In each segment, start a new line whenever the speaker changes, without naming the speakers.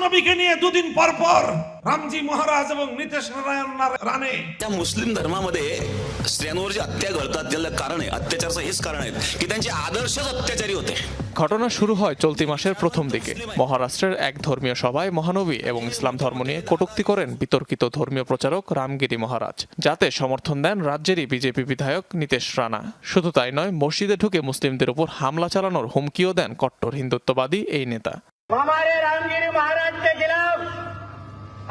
নবীকে নিয়ে দুদিন পর পর রামজি মহারাজ এবং নীতিশ নারায়ণ রা- রানে
त्या मुस्लिम धर्मामध्ये स्त्रियांवर जे हत्या घडतात त्याला कारण आहे अत्याचाराचं हेच कारण आहे की त्यांचे आदर्शच अत्याचारी होते
ঘটনা শুরু হয় চলতি মাসের প্রথম দিকে মহারাষ্ট্রের এক ধর্মীয় সভায় মহানবী এবং ইসলাম ধর্ম নিয়ে কটূক্তি করেন বিতর্কিত ধর্মীয় প্রচারক রামগিরি মহারাজ যাতে সমর্থন দেন রাজ্যেরই বিজেপি বিধায়ক নীতিশ রানা শুধু তাই নয় মসজিদে ঢুকে মুসলিমদের উপর হামলা চালানোর হুমকিও দেন কট্টর হিন্দুত্ববাদী এই নেতা
हमारे रामगिरी महाराज के खिलाफ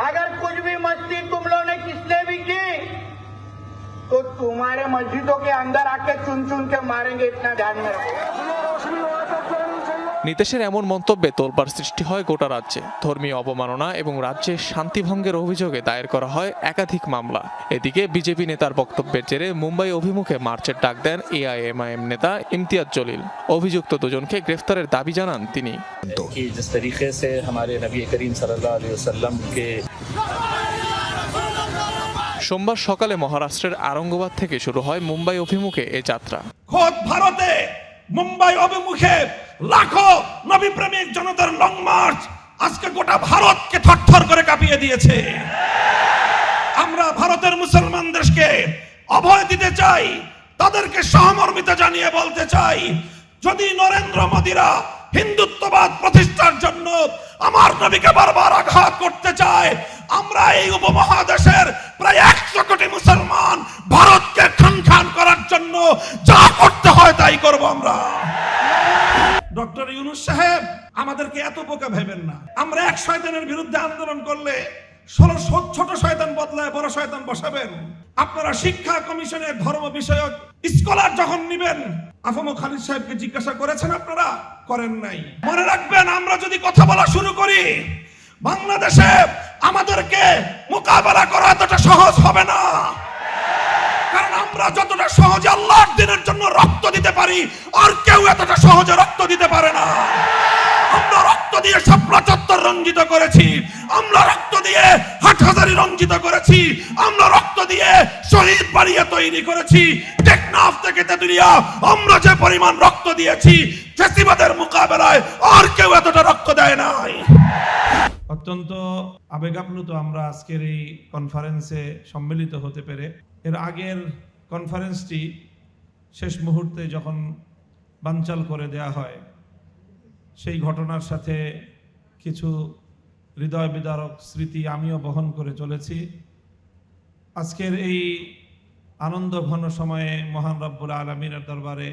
अगर कुछ भी मस्ती तुम लोगों ने किसने भी की तो तुम्हारे मस्जिदों के अंदर आके चुन चुन के मारेंगे, इतना ध्यान में रखो।
নীতিশের এমন মন্তব্যে তোলপাড় সৃষ্টি হয় গোটা রাজ্যে ধর্মীয় অবমাননা এবং রাজ্যে শান্তিভঙ্গের অভিযোগে দায়ের করা হয় একাধিক মামলা এদিকে বিজেপি নেতার বক্তব্যের জেরে মুম্বাই অভিমুখে মার্চের ডাক দেন এআইএমআইএম নেতা ইমতিয়াজ জলিল অভিযুক্ত দুজনকে গ্রেফতারের দাবি জানান তিনি
कि जिस तरीके से हमारे नबी करीम सल्लल्लाहु अलैहि वसल्लम के
সোমবার সকালে মহারাষ্ট্রের আরঙ্গবাদ থেকে শুরু হয় মুম্বাই অভিমুখে এ যাত্রা
খোদ ভারতে মুম্বাই অভিমুখে লাখো নবী প্রেমিক জনতার লং মার্চ আজকে গোটা ভারতকে থরথর করে কাঁপিয়ে দিয়েছে। আমরা ভারতের মুসলমান দেশকে অভয় দিতে চাই, তাদেরকে সহমর্মিতা জানিয়ে বলতে চাই, যদি নরেন্দ্র মোদীরা হিন্দুত্ববাদ প্রতিষ্ঠার জন্য আমার নবীকে বারবার আঘাত করতে চায় আমরা এই উপমহাদেশের প্রায় একশো কোটি মুসলমান ভারতকে খান খান করার জন্য যা করতে হয় তাই করব আমরা। ডক্টর ইউনুস সাহেব, আমাদেরকে এত বোকা ভেবেন না। আমরা এক শয়তানের বিরুদ্ধে আন্দোলন করলে ষোলো ছোট শয়তান বদলায় বড় শয়তান বসাবেন। আপনারা শিক্ষা কমিশনের ধর্ম বিষয়ক স্কলার যখন নিবেন, আফমো খালিদ সাহেবকে জিজ্ঞাসা করেছেন আপনারা? করেন নাই। মনে রাখবেন, আমরা যদি কথা বলা শুরু করি বাংলাদেশে আমাদেরকে মোকাবেলা করা এতটা সহজ হবে না। কারণ আমরা যতটা সহজে আল্লাহর দিনের জন্য রক্ত দিতে পারি, আর কেউ এতটা সহজে রক্ত দিতে পারে না। আমরা রক্ত দিয়ে শাপলা চত্বর রঞ্জিত করেছি, আমরা রক্ত দিয়ে হাটহাজারি রঞ্জিত করেছি, আমরা রক্ত দিয়ে শহীদ বাড়িয়ে তৈরি করেছি, টেকনাফ থেকে তেতুলিয়া, আমরা যে পরিমাণ রক্ত দিয়েছি, ফেসিবাদের মোকাবেলায় আর কেউ এতটা রক্ত দেয় নাই। অত্যন্ত আবেগাপ্লুত আমরা আজকের এই কনফারেন্সে সম্মিলিত হতে পেরে। এর আগের কনফারেন্সটি শেষ মুহূর্তে যখন বানচাল করে দেয়া হয়, সেই ঘটনার সাথে কিছু হৃদয় বিদারক স্মৃতি আমিও বহন করে চলেছি। আজকের এই আনন্দ ঘন সময়ে মহান রব্বুল আলমিনের দরবারে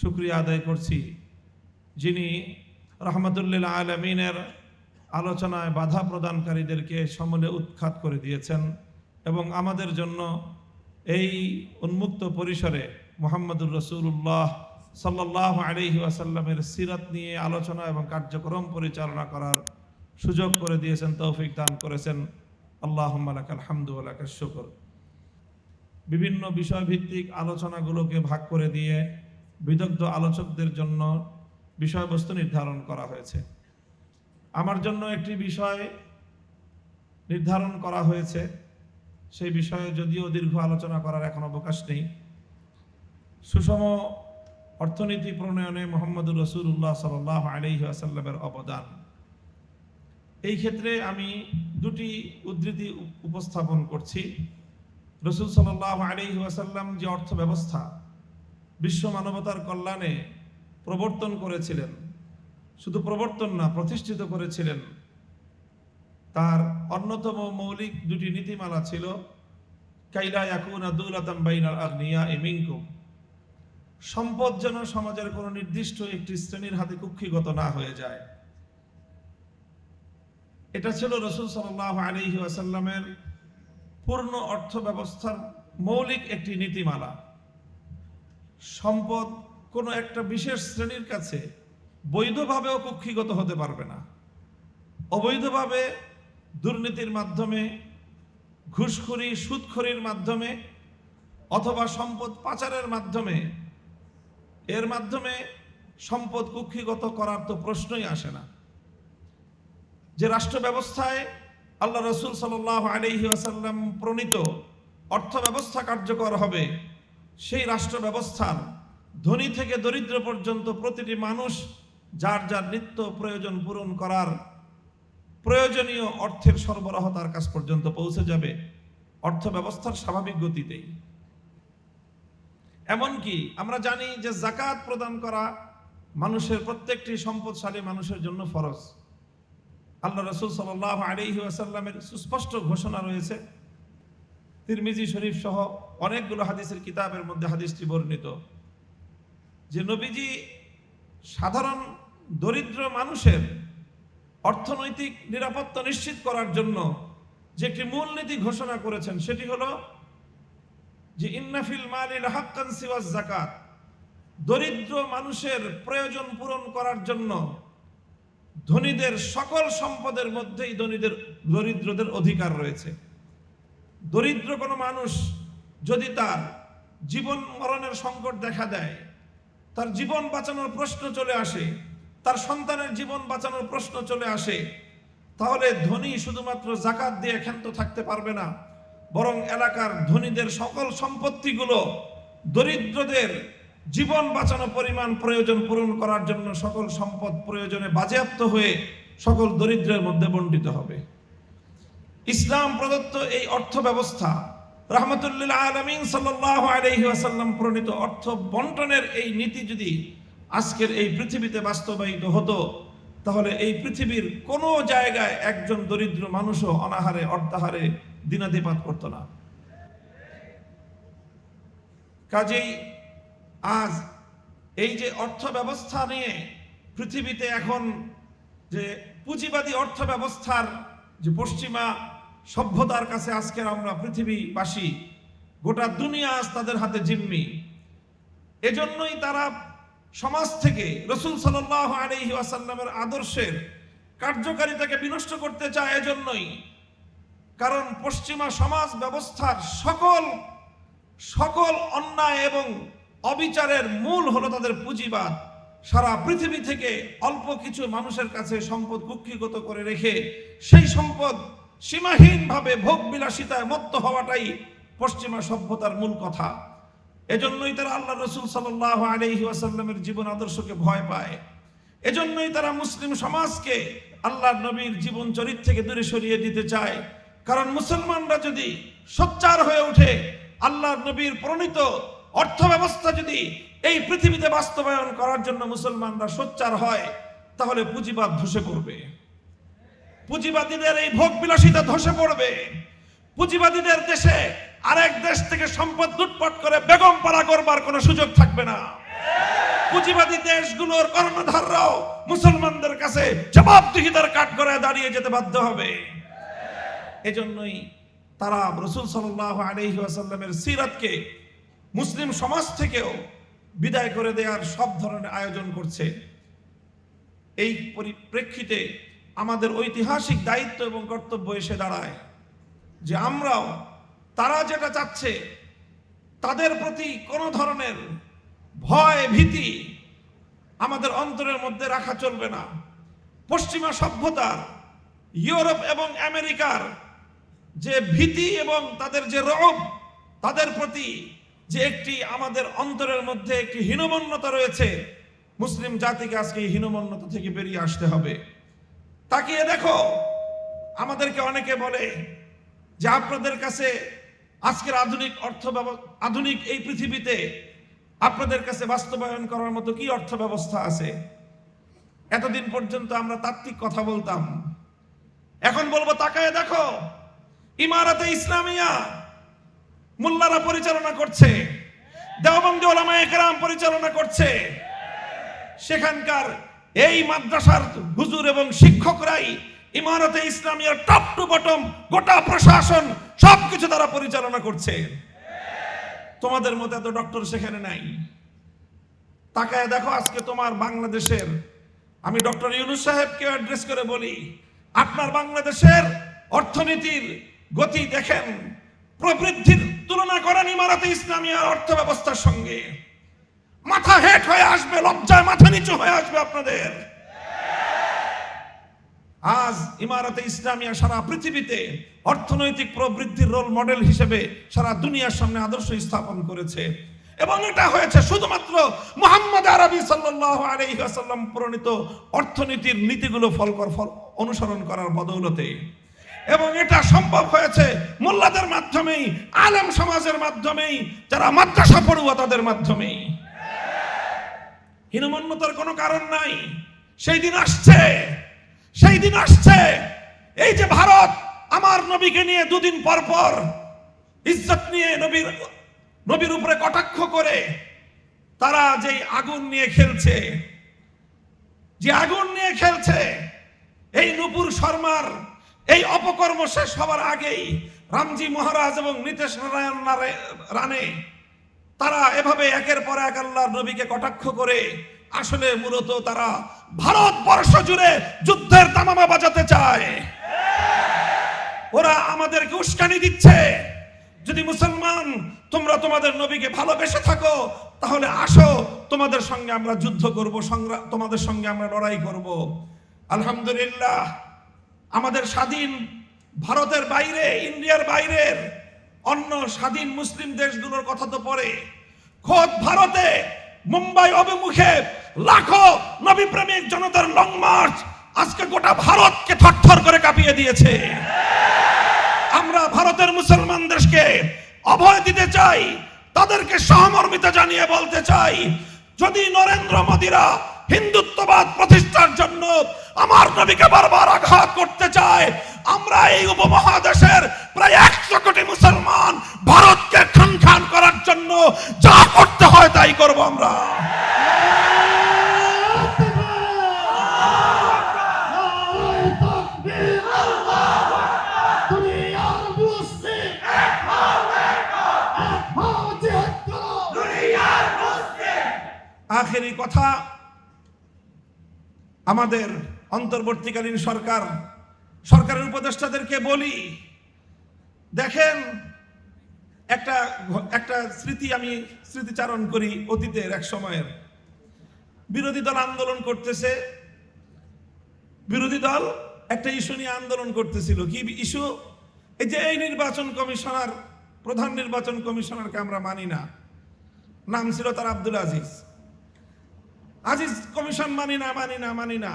শুক্রিয়া আদায় করছি, যিনি রহমতুল্লিল আলমিনের আলোচনায় বাধা প্রদানকারীদেরকে সমূলে উৎখাত করে দিয়েছেন এবং আমাদের জন্য এই উন্মুক্ত পরিসরে মোহাম্মদুর রসুল্লাহ সাল্লাহ আলহি ওয়াসাল্লামের সিরাত নিয়ে আলোচনা এবং কার্যক্রম পরিচালনা করার সুযোগ করে দিয়েছেন, তৌফিক দান করেছেন। আল্লাহ আলহামদু আলাকা শুকর। বিভিন্ন বিষয়ভিত্তিক আলোচনাগুলোকে ভাগ করে দিয়ে বিদগ্ধ আলোচকদের জন্য বিষয়বস্তু নির্ধারণ করা হয়েছে। আমার জন্য একটি বিষয় নির্ধারণ করা হয়েছে। সেই বিষয়ে যদিও দীর্ঘ আলোচনা করার এখন অবকাশ নেই। সুষম অর্থনীতি প্রণয়নে মোহাম্মদুর রসুল্লাহ সাল আলহি আসাল্লামের অবদান। এই ক্ষেত্রে আমি দুটি উদ্ধৃতি উপস্থাপন করছি। রসুল সাল্লাহ আলহি আসাল্লাম যে অর্থ ব্যবস্থা বিশ্ব মানবতার কল্যাণে প্রবর্তন করেছিলেন শুধু প্রবর্তন না, প্রতিষ্ঠিত করেছিলেন। তার অন্যতম মৌলিক দুটি নীতিমালা ছিল, কাইলা ইয়াকুনা দুলাতাম বাইনাল আগনিয়া এমিনকুম সম্পদ যেন সমাজের কোনো নির্দিষ্ট একটি শ্রেণির হাতে কুক্ষিগত না হয়ে যায়। এটা ছিল রসুল সাল্লাহ আলহি আসাল্লামের পূর্ণ অর্থ ব্যবস্থার মৌলিক একটি নীতিমালা। সম্পদ কোনো একটা বিশেষ শ্রেণির কাছে বৈধভাবেও কুক্ষিগত হতে পারবে না। অবৈধভাবে দুর্নীতির মাধ্যমে, ঘুষখুরি, সুদখুরির মাধ্যমে অথবা সম্পদ পাচারের মাধ্যমে, এর মাধ্যমে সম্পদ কুক্ষিগত করার তো প্রশ্নই আসে না। যে রাষ্ট্র ব্যবস্থায় আল্লাহ রসুল সাল আলহি আসাল্লাম প্রণীত অর্থ ব্যবস্থা কার্যকর হবে, সেই রাষ্ট্র ব্যবস্থার ধনী থেকে দরিদ্র পর্যন্ত প্রতিটি মানুষ যার যার নিত্য প্রয়োজন পূরণ করার প্রয়োজনীয় অর্থের সরবরাহ তার কাছ পর্যন্ত পৌঁছে যাবে, অর্থ ব্যবস্থার স্বাভাবিক গতিতেই। এমনকি আমরা জানি যে জাকাত প্রদান করা মানুষের প্রত্যেকটি সম্পদশালী মানুষের জন্য ফরজ। আল্লাহ রসুল সাল আলহি আসাল্লামের সুস্পষ্ট ঘোষণা রয়েছে। তিরমিজি শরীফ সহ অনেকগুলো হাদিসের কিতাবের মধ্যে হাদিসটি বর্ণিত। যে নবীজি সাধারণ দরিদ্র মানুষের অর্থনৈতিক নিরাপত্তা নিশ্চিত করার জন্য যে একটি মূলনীতি ঘোষণা করেছেন, সেটি হলো যে ইন্নাফিল মালিল হাক্কান সিওয়াজ জাকাত দরিদ্র মানুষের প্রয়োজন পূরণ করার জন্য ধনীদের সকল সম্পদের মধ্যেই ধনীদের, দরিদ্রদের অধিকার রয়েছে। দরিদ্র কোনো মানুষ যদি তার জীবন মরণের সংকট দেখা দেয়, তার জীবন বাঁচানোর প্রশ্ন চলে আসে তার সন্তানের জীবন বাঁচানোর প্রশ্ন চলে আসে, তাহলে ধনী শুধুমাত্র জাকাত দিয়ে ক্ষান্ত থাকতে পারবে না, বরং এলাকার ধনীদের সকল সম্পত্তিগুলো দরিদ্রদের জীবন বাঁচানো পরিমাণ প্রয়োজন পূরণ করার জন্য সকল সম্পদ প্রয়োজনে বাজেয়াপ্ত হয়ে সকল দরিদ্রের মধ্যে বণ্টিত হবে। ইসলাম প্রদত্ত এই অর্থ ব্যবস্থা রহমতুল্লাহ আলমিন সাল্লাহ আলহি আসাল্লাম প্রণীত অর্থ বন্টনের এই নীতি যদি আজকের এই পৃথিবীতে বাস্তবায়িত হতো, তাহলে এই পৃথিবীর কোনো জায়গায় একজন দরিদ্র মানুষও অনাহারে, অর্ধাহারে দিনাদিপাত করতো না। কাজেই আজ এই যে অর্থ ব্যবস্থা নিয়ে পৃথিবীতে এখন যে পুঁজিবাদী অর্থ ব্যবস্থার যে পশ্চিমা সভ্যতার কাছে আজকের আমরা পৃথিবীবাসী, গোটা দুনিয়া আজ তাদের হাতে জিম্মি। এজন্যই তারা সমাজ থেকে রসুল আসাল্লামের আদর্শের কার্যকারিতাকে বিনষ্ট করতে চায় এজন্যই। কারণ পশ্চিমা সমাজ ব্যবস্থার সকল সকল অন্যায় এবং অবিচারের মূল হলো তাদের পুঁজিবাদ। সারা পৃথিবী থেকে অল্প কিছু মানুষের কাছে সম্পদ কুক্ষিগত করে রেখে সেই সম্পদ সীমাহীনভাবে ভোগ বিলাসিতায় মত্ত হওয়াটাই পশ্চিমা সভ্যতার মূল কথা। এজন্যই তারা আল্লাহ রসুল সাল্লাহ আলহি আসাল্লামের জীবন আদর্শকে ভয় পায়। এজন্যই তারা মুসলিম সমাজকে আল্লাহ নবীর জীবন চরিত্র থেকে দূরে সরিয়ে দিতে চায়। কারণ মুসলমানরা যদি সোচ্চার হয়ে ওঠে আল্লাহ নবীর প্রণীত অর্থ ব্যবস্থা যদি এই পৃথিবীতে বাস্তবায়ন করার জন্য মুসলমানরা সোচ্চার হয়, তাহলে পুঁজিবাদ ধসে পড়বে। পুঁজিবাদীদের এই ভোগ বিলাসিতা ধসে পড়বে। পুঁজিবাদীদের দেশে আরেক দেশ থেকে সম্পদ লুটপাট করে বেগম পাড়া করবার কোনো সুযোগ থাকবে না। পুঁজিবাদী দেশগুলোর কর্ণধাররাও মুসলমানদের কাছে জবাবদিহিতার কাঠ করে দাঁড়িয়ে যেতে বাধ্য হবে। এজন্যই তারা রসুল সাল্লাহ আলহি আসাল্লামের সিরাতকে মুসলিম সমাজ থেকেও বিদায় করে দেওয়ার সব ধরনের আয়োজন করছে। এই পরিপ্রেক্ষিতে আমাদের ঐতিহাসিক দায়িত্ব এবং কর্তব্য এসে দাঁড়ায়। যে আমরাও, তারা যেটা চাচ্ছে, তাদের প্রতি কোনো ধরনের ভয়, ভীতি আমাদের অন্তরের মধ্যে রাখা চলবে না। পশ্চিমা সভ্যতার, ইউরোপ এবং আমেরিকার যে ভীতি এবং তাদের যে রব তাদের প্রতি যে একটি আমাদের অন্তরের মধ্যে একটি হীনমন্যতা রয়েছে, মুসলিম জাতিকে আজকে হীনমন্যতা থেকে বেরিয়ে আসতে হবে। তাকিয়ে দেখো, আমাদেরকে অনেকে বলে যে আপনাদের কাছে আজকের আধুনিক অর্থ আধুনিক এই পৃথিবীতে আপনাদের কাছে বাস্তবায়ন করার মতো কি অর্থ ব্যবস্থা আছে? এতদিন পর্যন্ত আমরা তাত্ত্বিক কথা বলতাম। এখন বলব তাকায় দেখো, ইমারতে ইসলামিয়া মোল্লারা পরিচালনা করছে, দেওবন্দি ওলামা একরাম পরিচালনা করছে। সেখানকার এই মাদ্রাসার হুজুর এবং শিক্ষকরাই ইমারতে ইসলামিয়ার টপ টু বটম গোটা প্রশাসন সবকিছু তারা পরিচালনা করছে। তোমাদের মতো এত ডক্টর সেখানে নাই। তাকায় দেখো আজকে তোমার বাংলাদেশের, আমি ডক্টর ইউনুস সাহেবকে অ্যাড্রেস করে বলি, আপনার বাংলাদেশের অর্থনীতির গতি দেখেন, প্রবৃদ্ধির তুলনা করেন ইমারতে ইসলামিয়ার অর্থ ব্যবস্থার সঙ্গে। মাথা হেট হয়ে আসবে, লজ্জায় মাথা নিচু হয়ে আসবে আপনাদের। আজ ইমারতে ইসলামিয়া সারা পৃথিবীতে অর্থনৈতিক প্রবৃদ্ধির রোল মডেল হিসেবে সারা দুনিয়ার সামনে আদর্শ স্থাপন করেছে। এবং এটা হয়েছে শুধুমাত্র মোহাম্মদ আরবি সাল্লাল্লাহু আলাইহি ওয়াসাল্লাম প্রণীত অর্থনীতির নীতিগুলো ফল কর, ফল অনুসরণ করার বদৌলতে। এবং এটা সম্ভব হয়েছে মোল্লাদের মাধ্যমেই, আলেম সমাজের মাধ্যমেই, যারা মাদ্রাসা পড়ুয়া তাদের মাধ্যমেই। হীনমন্যতার কোনো কারণ নাই। সেই দিন আসছে। সেই দিন আসছে। এই যে ভারত, আমার নবীকে নিয়ে দুদিন পর পর ইজ্জত নিয়ে নবীর নবীর উপরে কটাক্ষ করে তারা যেই আগুন নিয়ে খেলছে, যে আগুন নিয়ে খেলছে, এই নুপুর শর্মার এই অপকর্ম শেষ হবার আগেই রামজি মহারাজ এবং নীতিশ নারায়ণ রানে তারা এভাবে একের পর এক আল্লাহর নবীকে কটাক্ষ করে আসলে মূলত তারা ভারতবর্ষ জুড়ে যুদ্ধের তামামা বাজাতে চায়। ওরা আমাদেরকে উস্কানি দিচ্ছে। যদি মুসলমান, তোমরা তোমাদের নবীকে ভালোবেসে থাকো, তাহলে আসো, তোমাদের সঙ্গে আমরা যুদ্ধ করব সংগ্রাম তোমাদের সঙ্গে আমরা লড়াই করব। আলহামদুলিল্লাহ, আমাদের স্বাধীন ভারতের বাইরে, ইন্ডিয়ার বাইরের অন্য স্বাধীন মুসলিম দেশগুলোর কথা তো পরে। খোদ ভারতে মুম্বাই অভিমুখে লাখো নবী প্রেমিক জনতার লং মার্চ আজকে গোটা ভারতকে থরথর করে কাঁপিয়ে দিয়েছে। আমরা ভারতের মুসলমান দেশকে অভয় দিতে চাই, তাদেরকে সহমর্মিতা জানিয়ে বলতে চাই, যদি নরেন্দ্র মোদীরা হিন্দুত্ববাদ প্রতিষ্ঠার জন্য আমার নবীকে বারবার আঘাত করতে চায়, আমরা এই উপমহাদেশের প্রায় একশো কোটি মুসলমান ভারতকে তাই করব আমরা। আখেরি কথা আমাদের অন্তর্বর্তীকালীন সরকার সরকারের উপদেষ্টাদেরকে বলি দেখেন একটা একটা স্মৃতি আমি স্মৃতিচারণ করি অতীতের এক সময়ের। বিরোধী দল আন্দোলন করতেছে। বিরোধী দল একটা ইস্যু নিয়ে আন্দোলন করতেছিল। কি ইস্যু? এই যে এই নির্বাচন কমিশনার, প্রধান নির্বাচন কমিশনারকে আমরা মানি না। নাম ছিল তার আব্দুল আজিজ। আজিজ কমিশন মানি না মানি না মানি না।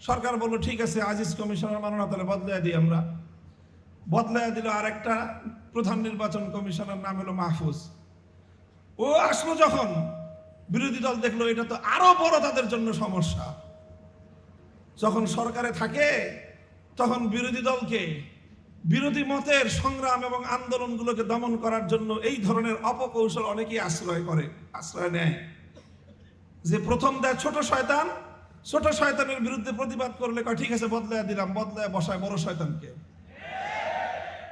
সরকার বলল, ঠিক আছে, আজিজ কমিশনার মানো না, তাহলে বদলাই দিই আমরা। বদলাই দিল আরেকটা প্রধান নির্বাচন কমিশনার নাম হলো মাহফুজ। ও আসলো যখন, বিরোধী দল দেখল এটা তো আরও বড় তাদের জন্য সমস্যা। যখন সরকারে থাকে, তখন বিরোধী দলকে বিরোধী মতের সংগ্রাম এবং আন্দোলনগুলোকে দমন করার জন্য এই ধরনের অপকৌশল অনেকেই আশ্রয় করে, আশ্রয় নেয়। যে প্রথম দেয় ছোট শয়তান, ছোট শয়তানের বিরুদ্ধে প্রতিবাদ করলে ঠিক আছে, বদলায় দিলাম, বদলায় বসায় বড় শয়তানকে।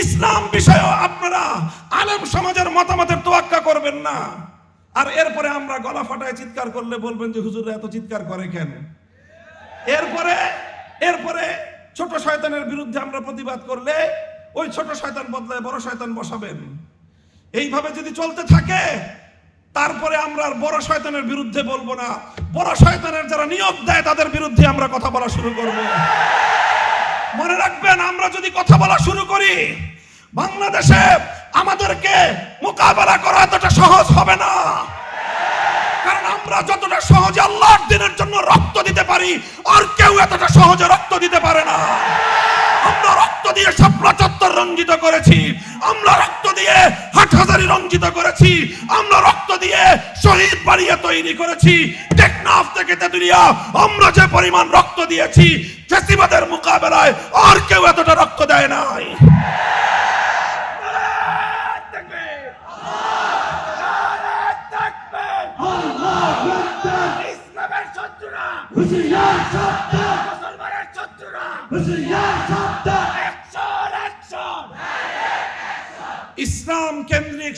ইসলাম বিষয়েও আপনারা আলেম সমাজের মতামতের তোয়াক্কা করবেন না। আর এরপরে আমরা গলা ফাটায় চিৎকার করলে বলবেন যে হুজুর এত চিৎকার করে কেন? এরপরে এরপরে ছোট শয়তানের বিরুদ্ধে আমরা প্রতিবাদ করলে ওই ছোট শয়তান বদলায় বড় শয়তান বসাবেন। এইভাবে যদি চলতে থাকে, তারপরে আমরা আর বড় শয়তানের বিরুদ্ধে বলব না। বড় শয়তানের যারা নিয়োগ দেয়, তাদের বিরুদ্ধে আমরা কথা বলা শুরু করব। মনে রাখবেন, আমরা যদি কথা বলা শুরু করি, বাংলাদেশে আমাদেরকে মোকাবেলা করা এতটা সহজ হবে না। কারণ আমরা যতটা সহজে আল্লাহর দিনের জন্য রক্ত দিতে পারি, আর কেউ এতটা সহজে রক্ত দিতে পারে না। আমরা রক্ত দিয়ে শাপলা চত্বর রঞ্জিত করেছি। আমরা রক্ত দিয়ে হাট হাটহাজারি রঞ্জিত করেছি। আমরা রক্ত দিয়ে শহীদ বাড়িয়ে তৈরি করেছি। টেকনাফ থেকে তেতুলিয়া, আমরা যে পরিমাণ রক্ত দিয়েছি ফেসিবাদের মোকাবেলায় আর কেউ এতটা রক্ত দেয় নাই।
ইসলামের শত্রুরা, মুসলমানের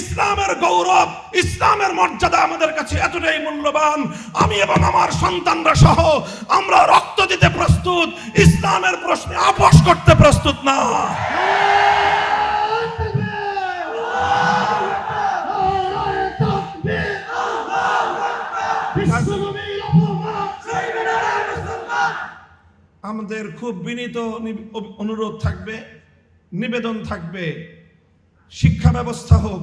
ইসলামের গৌরব, ইসলামের মর্যাদা আমাদের কাছে এতটাই মূল্যবান। আমি এবং আমার সন্তানরা সহ আমরা রক্ত দিতে প্রস্তুত, ইসলামের প্রশ্নে আপোষ করতে প্রস্তুত না। আমাদের খুব বিনীত অনুরোধ থাকবে, নিবেদন থাকবে। শিক্ষা ব্যবস্থা হোক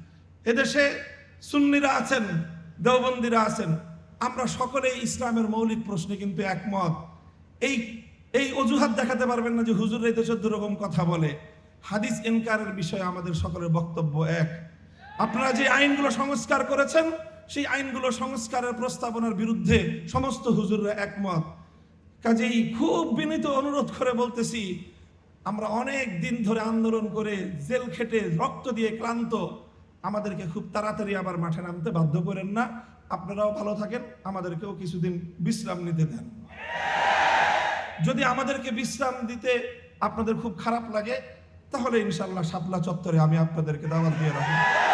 এদেশে সুন্নিরা আছেন, দেওবন্দিরা আছেন। আমরা সকলেই ইসলামের মৌলিক প্রশ্নে কিন্তু একমত। এই এই অজুহাত দেখাতে পারবেন না যে হুজুর এই তো দুরকম কথা বলে। হাদিস এনকারের বিষয়ে আমাদের সকলের বক্তব্য এক। আপনারা যে আইনগুলো সংস্কার করেছেন, সেই আইনগুলো সংস্কারের প্রস্তাবনার বিরুদ্ধে সমস্ত হুজুররা একমত। কাজেই খুব বিনীত অনুরোধ করে বলতেছি, আমরা অনেক দিন ধরে আন্দোলন করে জেল খেটে রক্ত দিয়ে ক্লান্ত আমাদেরকে খুব তাড়াতাড়ি আবার মাঠে নামতে বাধ্য করেন না। আপনারাও ভালো থাকেন, আমাদেরকেও কিছুদিন বিশ্রাম নিতে দেন। যদি আমাদেরকে বিশ্রাম দিতে আপনাদের খুব খারাপ লাগে, তাহলে ইনশাল্লাহ শাপলা চত্বরে আমি আপনাদেরকে দাওয়াত দিয়ে রাখব